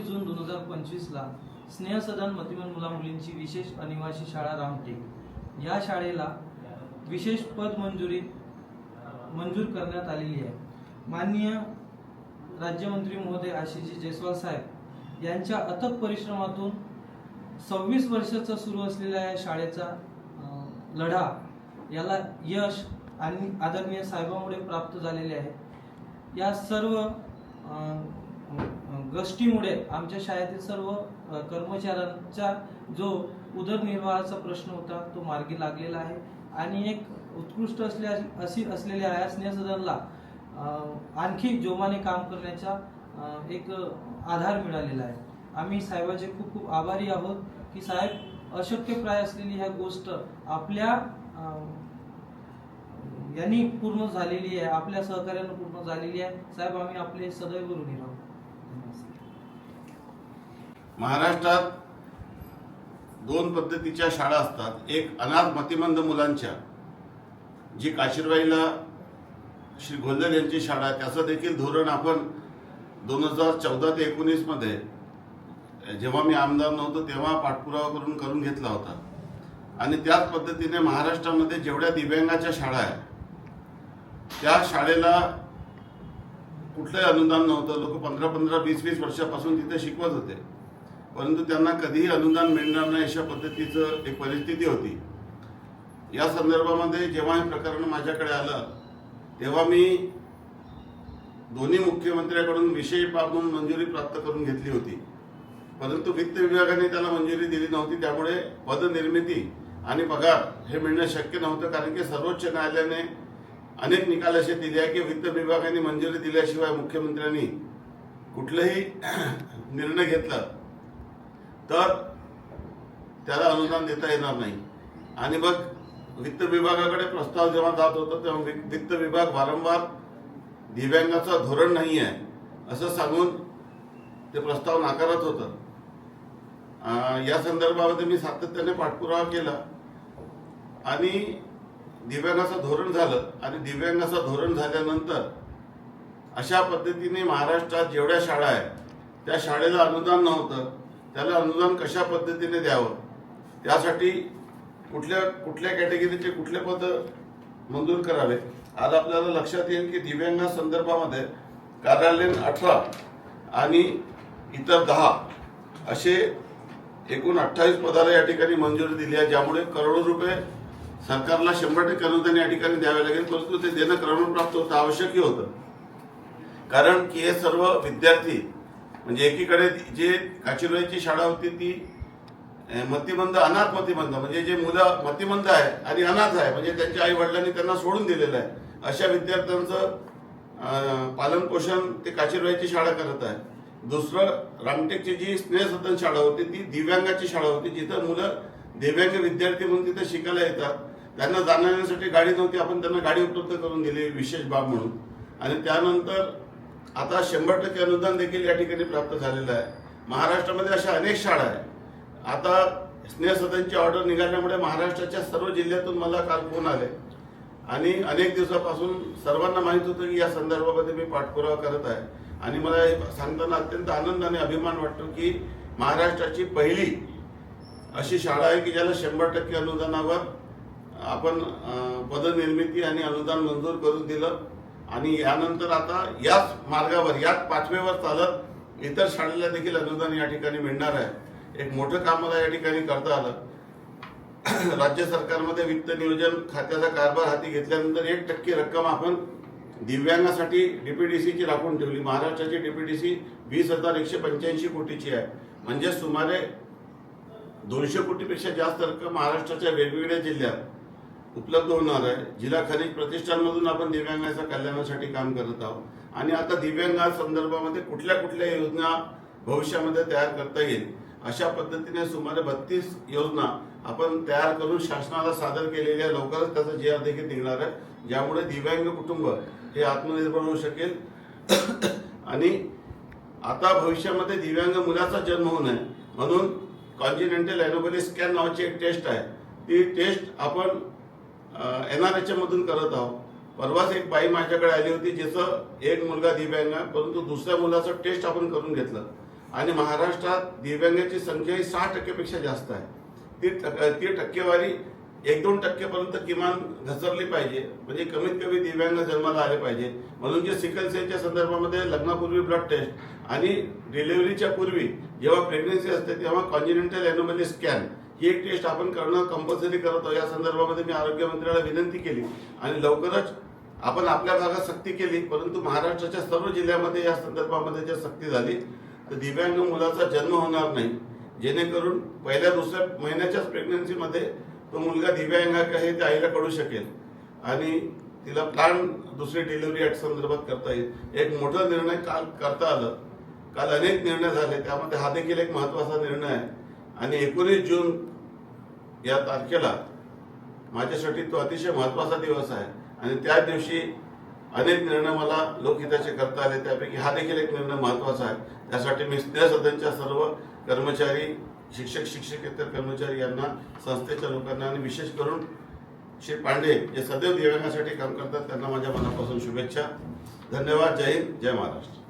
जून दोन हजार पंचवीसला स्नेहसदन मतिमन मुला मुलींची विशेष अनिवासी शाळा रामटेक. या शाळेला विशेष पद मंजुरी मंजूर करण्यात आलेली आहे. माननीय राज्यमंत्री महोदय आशिषजी जयस्वाल साहेब यांच्या अथक परिश्रमातून सव्वीस वर्षाचा सुरू असलेल्या या शाळेचा लढा याला यश आणि आदरणीय साहेबांमुळे प्राप्त झालेले आहे. या सर्व गोष्टीमुळे आमच्या शाळेतील सर्व कर्मचाऱ्यांचा जो उदरनिर्वाहाचा प्रश्न होता तो मार्गी लागलेला आहे. आणि एक उत्कृष्ट असल्या अशी असलेल्या या स्नेहसदनला आणखी जोमाने काम करण्याचा एक आधार मिळालेला आहे. आम्ही साहेबाचे खूप खूप आभारी आहोत की साहेब अशक्यप्राय असलेली ह्या गोष्ट आपल्या यांनी पूर्ण झालेली आहे आपल्या सहकार्यानं पूर्ण झालेली आहे. साहेब आम्ही आपले सदैव ऋणी महाराष्ट्रात दोन पद्धतीच्या शाळा असतात. एक अनाथ मतिमंद मुलांच्या जी काशीरबाईला श्री गोल्लर यांची शाळा आहे. त्याचं देखील धोरण आपण दोन हजार चौदा ते एकोणीसमध्ये जेव्हा मी आमदार नव्हतो तेव्हा पाठपुरावा करून करून घेतला होता. आणि त्याच पद्धतीने महाराष्ट्रामध्ये जेवढ्या दिव्यांगाच्या शाळा आहेत त्या शाळेला कुठलंही अनुदान नव्हतं. लोक पंधरा पंधरा वीस वीस वर्षापासून तिथे शिकवत होते. परंतु त्यांना कधीही अनुदान मिळणार नाही अशा पद्धतीचं एक परिस्थिती होती. या संदर्भामध्ये जेव्हा हे प्रकरण माझ्याकडे आलं तेव्हा मी दोन्ही मुख्यमंत्र्याकडून विषय बाब मंजुरी प्राप्त करून घेतली होती. परंतु वित्त विभागाने त्याला मंजुरी दिली नव्हती त्यामुळे पदनिर्मिती आणि पगार हे मिळणं शक्य नव्हतं कारण की सर्वोच्च न्यायालयाने अनेक निकाल असे दिले आहे की वित्त विभागाने मंजुरी दिल्याशिवाय मुख्यमंत्र्यांनी कुठलाही निर्णय घेतला तर त्याला अनुदान देता येणार नाही. आणि मग वित्त विभागाकडे प्रस्ताव जेव्हा जात होता तेव्हा वि- वित्त विभाग वारंवार दिव्यांगाचं धोरण नाही आहे असं सांगून ते प्रस्ताव नाकारत होतं. या संदर्भामध्ये मी सातत्याने पाठपुरावा केला. आणि दिव्यांगाचं धोरण झालं. आणि दिव्यांगाचं धोरण झाल्यानंतर अशा पद्धतीने महाराष्ट्रात जेवढ्या शाळा आहेत त्या शाळेला अनुदान नव्हतं. त्याला अनुदान कशा पद्धतीने द्यावं? त्यासाठी कुठल्या कुठल्या कॅटेगरीचे कुठले पद मंजूर करावे? आज आपल्याला लक्षात येईल की दिव्यांगा संदर्भामध्ये कार्यालयीन अठरा आणि इतर दहा असे एकूण अठ्ठावीस पदाला या ठिकाणी मंजुरी दिली आहे ज्यामुळे करोडो रुपये सरकारला शंभर टक्के अनुदान या ठिकाणी द्यावे लागेल परंतु ते देणं क्रमप्राप्त होतं आवश्यकही होतं. कारण की हे सर्व विद्यार्थी म्हणजे एकीकडे जे काचिरोईची शाळा होती ती मतिमंद अनाथ मतिमंद म्हणजे जे मुलं मतिमंद आहे आणि अनाथ आहे म्हणजे त्यांच्या आई वडिलांनी त्यांना सोडून दिलेलं आहे. अशा विद्यार्थ्यांचं पालनपोषण पालन पोषण ते काचिरोईची शाळा करत आहे दुसरं रामटेकची जी स्नेहसदन शाळा होती ती दिव्यांगाची शाळा होती जिथं मुलं दिव्यांग विद्यार्थी म्हणून तिथं शिकायला येतात. त्यांना जाणण्यासाठी गाडी नव्हती आपण त्यांना गाडी उपलब्ध करून दिली विशेष बाब म्हणून. आणि त्यानंतर आता शंभर टक्के अनुदान देखील या ठिकाणी प्राप्त झालेलं आहे. महाराष्ट्रामध्ये अशा अनेक शाळा आहेत. आता स्नेहसदनची ऑर्डर निघाल्यामुळे महाराष्ट्राच्या सर्व जिल्ह्यातून मला काल फोन आले. आणि अनेक दिवसापासून सर्वांना माहीत होतं की या संदर्भामध्ये मी पाठपुरावा करत आहे. आणि मला हे सांगताना अत्यंत आनंद आणि अभिमान वाटतो की महाराष्ट्राची पहिली अशी शाळा आहे की ज्याला शंभर टक्के अनुदानावर आपण पदनिर्मिती आणि अनुदान मंजूर करून दिलं. आणि यानंतर आता याच मार्गावर याच पाचवेवर चालत इतर शाळेला देखील अनुदान या ठिकाणी मिळणार आहे. एक मोठं काम मला या ठिकाणी करता आलं. राज्य सरकारमध्ये वित्त नियोजन खात्याचा कारभार हाती घेतल्यानंतर एक टक्के रक्कम आपण दिव्यांगासाठी डीपीडीसीची राखून ठेवली. महाराष्ट्राची डीपीडीसी वीस हजार एकशे पंच्याऐंशी कोटीची आहे. म्हणजे सुमारे दोनशे कोटीपेक्षा जास्त रक्कम महाराष्ट्राच्या वेगवेगळ्या जिल्ह्यात उपलब्ध होणार आहे. जिल्हा खनिज प्रतिष्ठानमधून आपण दिव्यांगाच्या कल्याणासाठी काम करत आहोत. आणि आता दिव्यांगा संदर्भामध्ये कुठल्या कुठल्या योजना भविष्यामध्ये तयार करता येईल अशा पद्धतीने सुमारे बत्तीस योजना आपण तयार करून शासनाला सादर केलेल्या लवकरच त्याचा जे आर देखील निघणार आहे. ज्यामुळे दिव्यांग कुटुंब हे आत्मनिर्भर होऊ शकेल. आणि आता भविष्यामध्ये दिव्यांग मुलाचा जन्म होऊ नये. म्हणून कॉन्जिनेंटल ॲनोबली स्कॅन नावाची एक टेस्ट आहे. ती टेस्ट आपण एन आर एच मधून करत आहोत. परवाच एक बाई माझ्याकडे आली होती जिचं एक मुलगा दिव्यांग परंतु दुसऱ्या मुलाचं टेस्ट आपण करून घेतलं. आणि महाराष्ट्रात दिव्यांगाची संख्या ही सहा टक्केपेक्षा जास्त आहे. ती टक- ती टक्केवारी एक दोन टक्केपर्यंत किमान घसरली पाहिजे. म्हणजे कमीत कमी दिव्यांग जन्माला आले पाहिजे. म्हणून जे सिकल सेलच्या संदर्भामध्ये लग्नापूर्वी ब्लड टेस्ट आणि डिलिव्हरीच्या पूर्वी जेव्हा प्रेग्नन्सी असते तेव्हा कॉन्जिनेंटल एनोमली स्कॅन ही एक टेस्ट आपण करणं कंपल्सरी करत आहोत. या संदर्भामध्ये मी आरोग्यमंत्र्याला विनंती केली आणि लवकरच आपण आपल्या भागात सक्ती केली परंतु महाराष्ट्राच्या सर्व जिल्ह्यामध्ये या संदर्भामध्ये जर सक्ती झाली तर दिव्यांग मुलाचा जन्म होणार नाही. जेणेकरून पहिल्या दुसऱ्या महिन्याच्याच प्रेग्नन्सीमध्ये तो मुलगा दिव्यांग आहे ते हे आईला कळू शकेल. आणि तिला प्लॅन दुसरी डिलिव्हरी ऍक्ट संदर्भात करता येईल. एक मोठा निर्णय काल करता आलं. काल अनेक निर्णय झाले. त्यामध्ये हा देखील एक महत्त्वाचा निर्णय आहे. आणि एकोणीस जून या तारखेला माझ्यासाठी तो अतिशय महत्त्वाचा दिवस आहे. आणि त्या दिवशी अनेक निर्णय मला लोकहिताचे करता आले. त्यापैकी हा देखील एक निर्णय महत्त्वाचा आहे. त्यासाठी मी स्नेह सदनच्या सर्व कर्मचारी शिक्षक शिक्षकेतर कर्मचारी यांना संस्थेच्या लोकांना आणि विशेष करून श्री पांडे जे सदैव दिव्यांगासाठी काम करतात. त्यांना माझ्या मनापासून शुभेच्छा. धन्यवाद. जय हिंद. जय महाराष्ट्र.